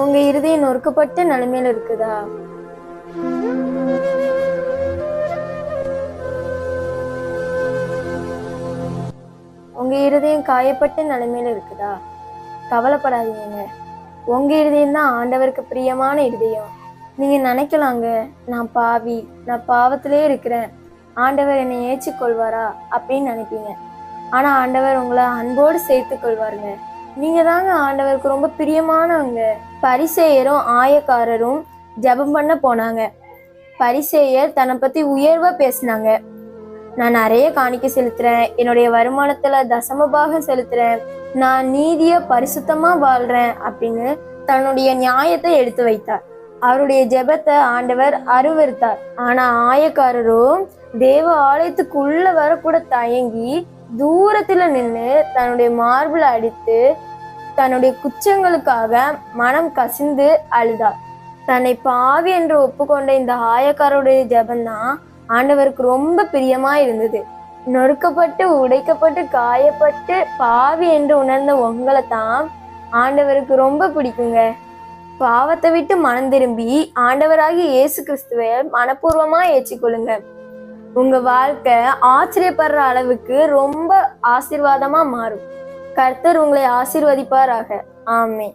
உங்க இருதயம் நொறுக்கப்பட்ட நிலைமையில இருக்குதா? உங்க இருதயம் காயப்பட்ட நிலைமையில இருக்குதா? கவலைப்படாதீங்க. உங்க இருதயம் தான் ஆண்டவருக்கு பிரியமான இருதயம். நீங்க நினைக்கலாங்க நான் பாவி நான் பாவத்திலே இருக்கிறேன். ஆண்டவர் என்னை ஏற்றுக்கொள்வாரா அப்படின்னு நினைப்பீங்க. ஆனா ஆண்டவர் உங்களை அன்போடு சேர்த்து கொள்வாருங்க நீங்க தாங்க ஆண்டவருக்கு ரொம்ப பிரியமானவங்க. பரிசேயரும் ஆயக்காரரும் ஜெபம் பண்ண போனாங்க. பரிசேயர் தன்னை பத்தி உயர்வா பேசினாங்க. நான் நிறைய காணிக்க செலுத்துறேன். என்னுடைய வருமானத்துல தசமபாக செலுத்துறேன். நான் நீதிய பரிசுத்தமா வாழ்றேன் அப்படின்னு தன்னுடைய நியாயத்தை எடுத்து வைத்தார். அவருடைய ஜெபத்தை ஆண்டவர் அருவருத்தார். ஆனா ஆயக்காரரும் தேவ ஆலயத்துக்குள்ள வரக்கூட தயங்கி தூரத்துல நின்று தன்னுடைய மார்பிளை அடித்து தன்னுடைய குற்றங்களுக்காக மனம் கசிந்து அழுதார் தன்னை பாவி என்று ஒப்புக்கொண்ட இந்த ஆயக்காரருடைய ஜபந்தான் ஆண்டவருக்கு ரொம்ப பிரியமா இருந்தது. நொறுக்கப்பட்டு உடைக்கப்பட்டு காயப்பட்டு பாவி என்று உணர்ந்த உங்களை தான் ஆண்டவருக்கு ரொம்ப பிடிக்குங்க. பாவத்தை விட்டு மனம் திரும்பி ஆண்டவராகிய இயேசு கிறிஸ்துவை மனப்பூர்வமா ஏற்றிக்கொள்ளுங்க. உங்க வாழ்க்கை ஆச்சரியப்படுற அளவுக்கு ரொம்ப ஆசீர்வாதமா மாறும். கர்த்தர் உங்களை ஆசீர்வதிப்பாராக. ஆமே